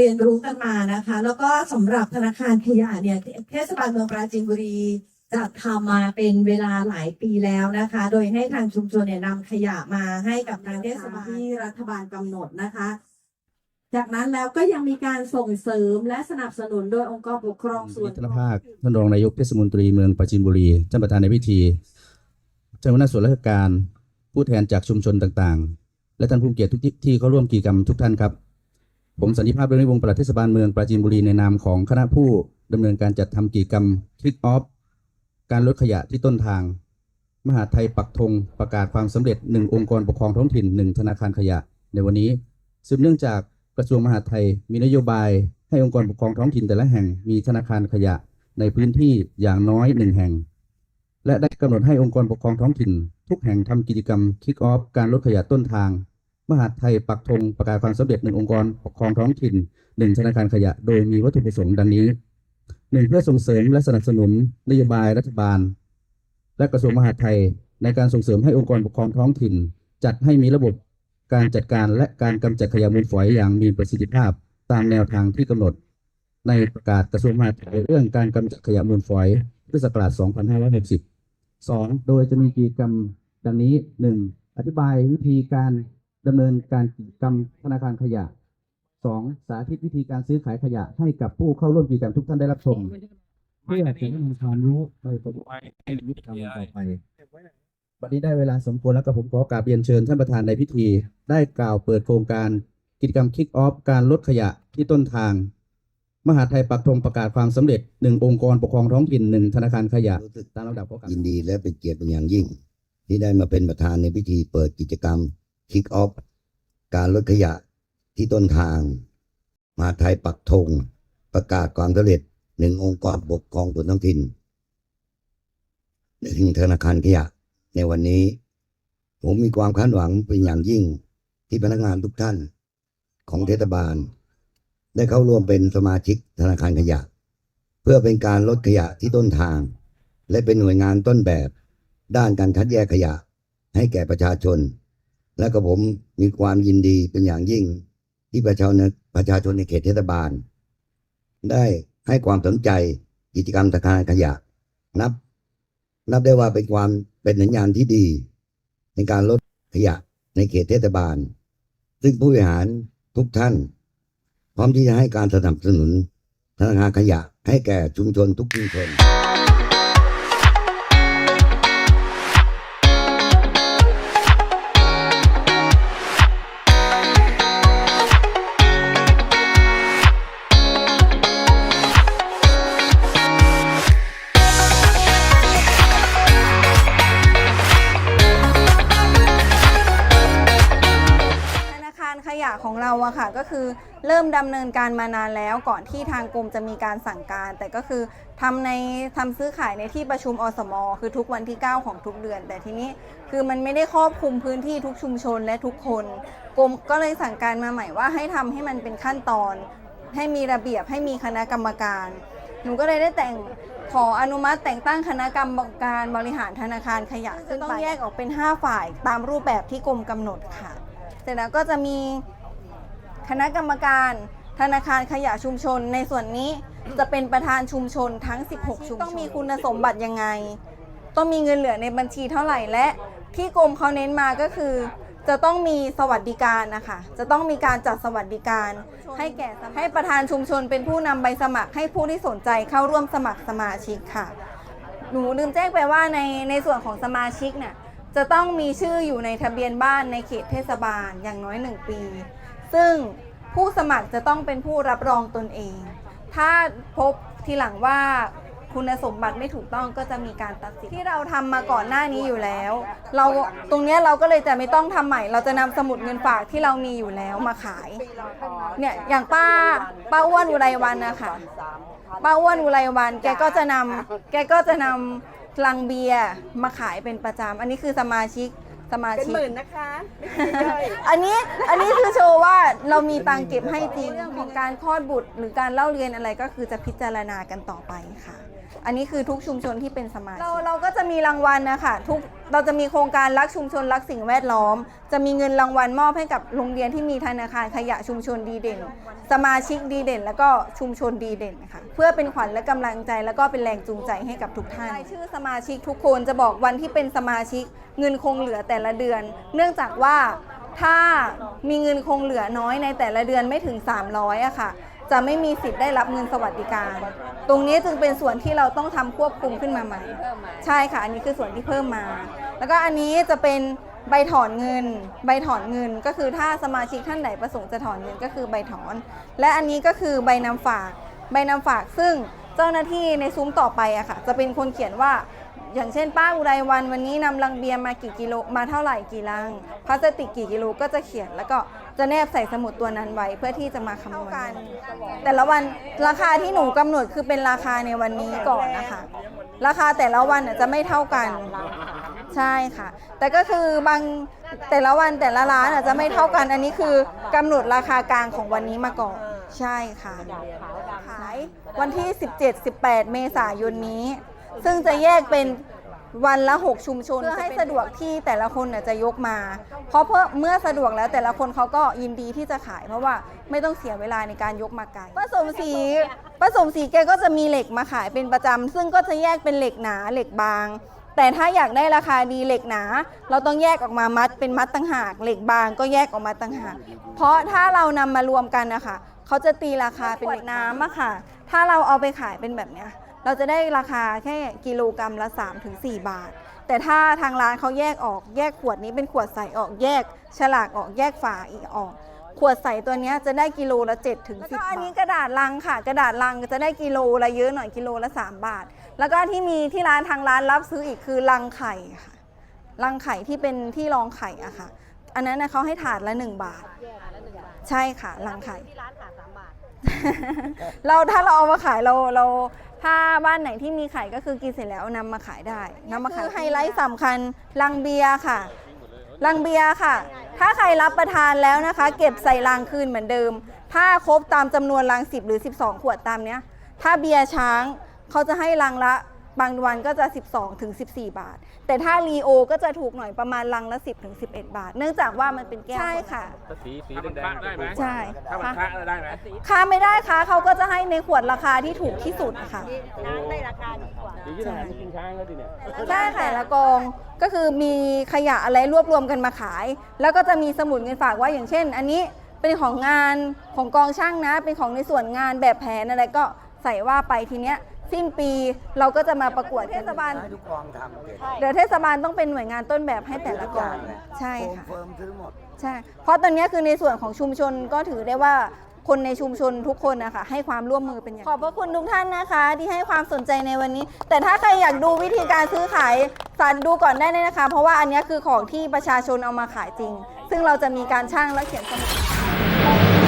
เรียนรู้กันมานะคะ แล้วก็สำหรับธนาคารขยะเนี่ยเทศบาลเมืองปราจีนบุรีจัดทำมาเป็นเวลาหลายปีแล้วนะคะ โดยให้ทางชุมชนเนี่ยนำขยะมาให้กับทางเทศบาลที่รัฐบาลกำหนดนะคะ จากนั้นแล้วก็ยังมีการส่งเสริมและสนับสนุนโดยองค์กรปกครองส่วนธนภาคท่านรองนายกเทศมนตรีเมืองปราจีนบุรีท่านประธานในพิธีเจ้าหน้าที่ส่วนราชการ ผู้แทนจากชุมชนต่างๆ และท่านผู้เกียรติทุกที่ที่เข้าร่วมกิจกรรมทุกท่านครับ ผมสันติภาพเรื่องนิวงศ์ปลัดเทศบาลเมืองปราจีนบุรีในนามของคณะผู้ดำเนินการจัดทำกิจกรรม Kick Off การลดขยะที่ต้นทาง มหาไทยปักธงประกาศความสำเร็จหนึ่งองค์กรปกครองท้องถิ่นหนึ่งธนาคารขยะ ในวันนี้สืบเนื่องจากกระทรวงมหาดไทยมีนโยบาย ให้องค์กรปกครองท้องถิ่นแต่ละแห่งมีธนาคารขยะในพื้นที่อย่างน้อยหนึ่งแห่ง และได้กำหนดให้องค์กรปกครองท้องถิ่น ทุกแห่งทำกิจกรรม Kick Off การลดขยะต้นทาง มหาดไทยปักธงประกาศความสำเร็จหนึ่งองค์กรปกครองท้องถิ่นหนึ่งธนาคารขยะ โดยมีวัตถุประสงค์ดังนี้หนึ่งเพื่อส่งเสริมและสนับสนุนนโยบายรัฐบาล และกระทรวงมหาดไทย ในการส่งเสริมให้องค์กรปกครองท้องถิ่น จัดให้มีระบบการจัดการและการกำจัดขยะมูลฝอยอย่างมีประสิทธิภาพตามแนวทางที่กำหนด ในประกาศกระทรวงมหาดไทยเรื่องการกำจัดขยะมูลฝอยพุทธศักราช 2560สองโดยจะมีกิจกรรมดังนี้หนึ่งอธิบายวิธีการ ดำเนินการกิจกรรมธนาคารขยะสองสาธิตวิธีการซื้อขายขยะให้กับผู้เข้าร่วมกิจกรรมทุกท่านได้รับชม เพื่อจะนำความรู้ไปประยุกต์ให้ยุทธกรรมต่อไปวันนี้ได้เวลาสมควรแล้วกับผมขอกราบเรียนเชิญท่านประธานในพิธี ได้กล่าวเปิดโครงการกิจกรรมคิกออฟการลดขยะที่ต้นทาง มหาไทยปักธงประกาศความสำเร็จหนึ่งองค์กรปกครองท้องถิ่นหนึ่งธนาคารขยะตามลำดับข้อกาวยินดีและเป็นเกียรติเป็นอย่างยิ่ง ที่ได้มาเป็นประธานในพิธีเปิดกิจกรรม Kick Off การลดขยะที่ต้นทาง มาไทยปักธงประกาศความสำเร็จหนึ่งองค์กรปกครองส่วนท้องถิ่นหนึ่งธนาคารขยะ ในวันนี้ ผมมีความคาดหวังเป็นอย่างยิ่งที่พนักงานทุกท่านของเทศบาล ได้เข้าร่วมเป็นสมาชิกธนาคารขยะ เพื่อเป็นการลดขยะที่ต้นทาง และเป็นหน่วยงานต้นแบบ ด้านการคัดแยกขยะให้แก่ประชาชน และก็ผมมีความยินดีเป็นอย่างยิ่ง ที่ประชาชนประชาชนในเขตเทศบาล ได้ให้ความสนใจกิจกรรมธนาคารขยะ นับ นับได้ว่าเป็นความเป็นสัญญาณที่ดี ในการลดขยะในเขตเทศบาล ซึ่งผู้บริหารทุกท่าน พร้อมที่จะให้การสนับสนุนธนาคารขยะให้แก่ชุมชนทุกชุมชน ยะของเราอะค่ะก็คือเริ่มดำเนินการมานานแล้วก่อนที่ทางกรมจะมีการสั่งการ แต่ก็คือทำในทำซื้อขายในที่ประชุมอสมอคือทุกวันที่ 9 ของทุกเดือน แต่ทีนี้คือมันไม่ได้ครอบคลุมพื้นที่ทุกชุมชนและทุกคนกรมก็เลยสั่งการมาใหม่ว่าให้ทำให้มันเป็นขั้นตอน ให้มีระเบียบให้มีคณะกรรมการ หนูก็เลยได้แต่งขออนุมัติแต่งตั้งคณะกรรมการบริหารธนาคารขยะซึ่งต้องแยกออกเป็น 5 ฝ่ายตามรูปแบบที่กรมกำหนดค่ะ เสร็จแล้วก็จะมีคณะกรรมการธนาคารขยะชุมชน ในส่วนนี้จะเป็นประธานชุมชนทั้ง 16 ชุมชนต้องมีคุณสมบัติยังไง ต้องมีเงินเหลือในบัญชีเท่าไหร่และ ที่กรมเขาเน้นมาก็คือ จะต้องมีสวัสดิการนะคะ จะต้องมีการจัดสวัสดิการ ให้แก่ให้ประธานชุมชนเป็นผู้นำใบสมัครให้ผู้ที่สนใจเข้าร่วมสมัครสมาชิกค่ะ หนูลืมแจ้งไปว่าในในส่วนของสมาชิกเนี่ย จะต้องมีชื่ออยู่ในทะเบียนบ้านในเขตเทศบาลอย่างน้อย 1 ปี ซึ่งผู้สมัครจะต้องเป็นผู้รับรองตนเอง ถ้าพบทีหลังว่าคุณสมบัติไม่ถูกต้องก็จะมีการตัดสินที่เราทำมาก่อนหน้านี้อยู่แล้ว เราตรงนี้เราก็เลยจะไม่ต้องทำใหม่ เราจะนำสมุดเงินฝากที่เรามีอยู่แล้วมาขายเนี่ยอย่างป้าป้าอ้วนอุไรวันนะคะป้าอ้วนอุไรวันแกก็จะนำแกก็จะนำ ลังเบียร์มาขายเป็นประจำอันนี้คือสมาชิกสมาเป็นชิกหมื่นนะคะไม่ใช่ย่อยอันนี้อันนี้คือโชว์ว่าเรามีตังค์เก็บให้จริงเรื่องของการคลอดบุตร หรือการเล่าเรียนอะไรก็คือจะพิจารณากันต่อไปค่ะ อันนี้คือทุกชุมชนที่เป็นสมาชิกเราเราก็จะมีรางวัลนะคะทุก เราจะมีโครงการรักชุมชนรักสิ่งแวดล้อม จะมีเงินรางวัลมอบให้กับโรงเรียนที่มีธนาคารขยะชุมชนดีเด่น สมาชิกดีเด่น แล้วก็ชุมชนดีเด่นค่ะเพื่อเป็นขวัญและกำลังใจแล้วก็เป็นแรงจูงใจให้กับทุกท่านรายชื่อสมาชิกทุกคนจะบอกวันที่เป็นสมาชิกเงินคงเหลือแต่ละเดือน เนื่องจากว่าถ้ามีเงินคงเหลือน้อยในแต่ละเดือนไม่ถึง 300อะค่ะ จะไม่มีสิทธิ์ได้รับเงินสวัสดิการ ตรงนี้จึงเป็นส่วนที่เราต้องทำควบคุมขึ้นมาใหม่ ใช่ค่ะ อันนี้คือส่วนที่เพิ่มมา แล้วก็อันนี้จะเป็นใบถอนเงิน ใบถอนเงินก็คือถ้าสมาชิกท่านไหนประสงค์จะถอนเงินก็คือใบถอน และอันนี้ก็คือใบนำฝาก ใบนำฝากซึ่งเจ้าหน้าที่ในซุ้มต่อไปอะค่ะ จะเป็นคนเขียนว่าอย่างเช่นป้าอุไรวันวันนี้นำลังเบียร์มากี่กิโลมาเท่าไหร่กี่ลังพลาสติกกี่กิโลก็จะเขียนแล้วก็ จะแนบใส่สมุดตัวนั้นไว้เพื่อที่จะมาคำนวณแต่ละวันราคาที่หนูกำหนดคือเป็นราคาในวันนี้ก่อนนะคะ ราคาแต่ละวันจะไม่เท่ากันใช่ค่ะ แต่ก็คือบางแต่ละวันแต่ละร้านอาจจะไม่เท่ากัน อันนี้คือกำหนดราคากลางของวันนี้มาก่อน ใช่ค่ะ ขายวันที่ 17-18 เมษายนนี้ ซึ่งจะแยกเป็น วันละ 6 ชุมชนเพื่อให้สะดวกที่แต่ละคนน่ะจะยกมา เพราะเพื่อเมื่อสะดวกแล้วแต่ละคนเขาก็ยินดีที่จะขาย เพราะว่าไม่ต้องเสียเวลาในการยกมาไกลผสมสีผสมสีแกก็จะมีเหล็กมาขายเป็นประจำซึ่งก็จะแยกเป็นเหล็กหนาเหล็กบาง แต่ถ้าอยากได้ราคาดีเหล็กหนา เราต้องแยกออกมามัดเป็นมัดต่างหาก เหล็กบางก็แยกออกมาต่างหาก เพราะถ้าเรานำมารวมกันนะคะเขาจะตีราคาเป็นเหล็กน้ำอะค่ะ ถ้าเราเอาไปขายเป็นแบบเนี้ย เราจะได้ราคาแค่กิโลกรรัมละ 3-4 บาท แต่ถ้าทางร้านเขาแยกออกแยกขวดนี้เป็นขวดใสออกแยก ฉลากออกแยกฝาอีกออก ขวดใสตัวเนี้ยจะได้กิโลละ7ถึง10บาทแล้วก็อันนี้กระดาษลังค่ะ กระดาษลังจะได้กิโลละเยอะหน่อยกิโลละ 3 บาท แล้วก็ที่มีที่ร้านทางร้านรับซื้ออีกคือลังไข่ค่ะลังไข่ที่เป็นที่รองไข่อะค่ะ อันนั้นนะเขาให้ถาดละ 1 บาท ใช่ค่ะลังไข่เราถ้าเราเอามาขายเราเรา ถ้าบ้านไหนที่มีไข่ก็คือกินเสร็จแล้วนำมาขายได้นำมาขายคือไฮไลท์สำคัญลังเบียร์ค่ะลังเบียร์ค่ะ ถ้าใครรับประทานแล้วนะคะ เก็บใส่ลังคืนเหมือนเดิม ถ้าครบตามจำนวนลัง 10 หรือ 12 ขวดตามเนี้ย ถ้าเบียร์ช้างเขาจะให้ลังละ บางวันก็จะ 12ถึง14 บาท แต่ถ้ารีโอก็จะถูกหน่อยประมาณลังละ 10ถึง11 บาท เนื่องจากว่ามันเป็นแก้วใช่ค่ะสีสีแดงๆได้ไหมใช่ ถ้ามันคละได้ไหมค้าไม่ได้ค้าเขาก็จะให้ในขวดราคาที่ถูกที่สุดค่ะ น้ำได้ราคาดีกว่าอย่างนี้ทหารกินช้างแล้วดิเนี่ย ใช่ค่ะละกองก็คือมีขยะอะไรรวบรวมกันมาขาย แล้วก็จะมีสมุดเงินฝากว่าอย่างเช่น อันนี้เป็นของงานของกองช่างนะ เป็นของในส่วนงานแบบแผนอะไรก็ใส่ว่าไปทีเนี้ย สิ้นปีเราก็จะมาประกวดเทศบาลให้ทุกกองทำเก็บเดี๋ยวเทศบาลต้องเป็นหน่วยงานต้นแบบให้แต่ละกองใช่ค่ะ เฟิร์มซื้อหมด ใช่ เพราะตอนนี้คือในส่วนของชุมชนก็ถือได้ว่าคนในชุมชนทุกคนนะคะให้ความร่วมมือเป็นอย่างดีขอบพระคุณทุกท่านนะคะ ที่ให้ความสนใจในวันนี้ แต่ถ้าใครอยากดูวิธีการซื้อขายสันดูก่อนได้เลยนะคะ เพราะว่าอันนี้คือของที่ประชาชนเอามาขายจริง ซึ่งเราจะมีการช่างและเขียนสมุด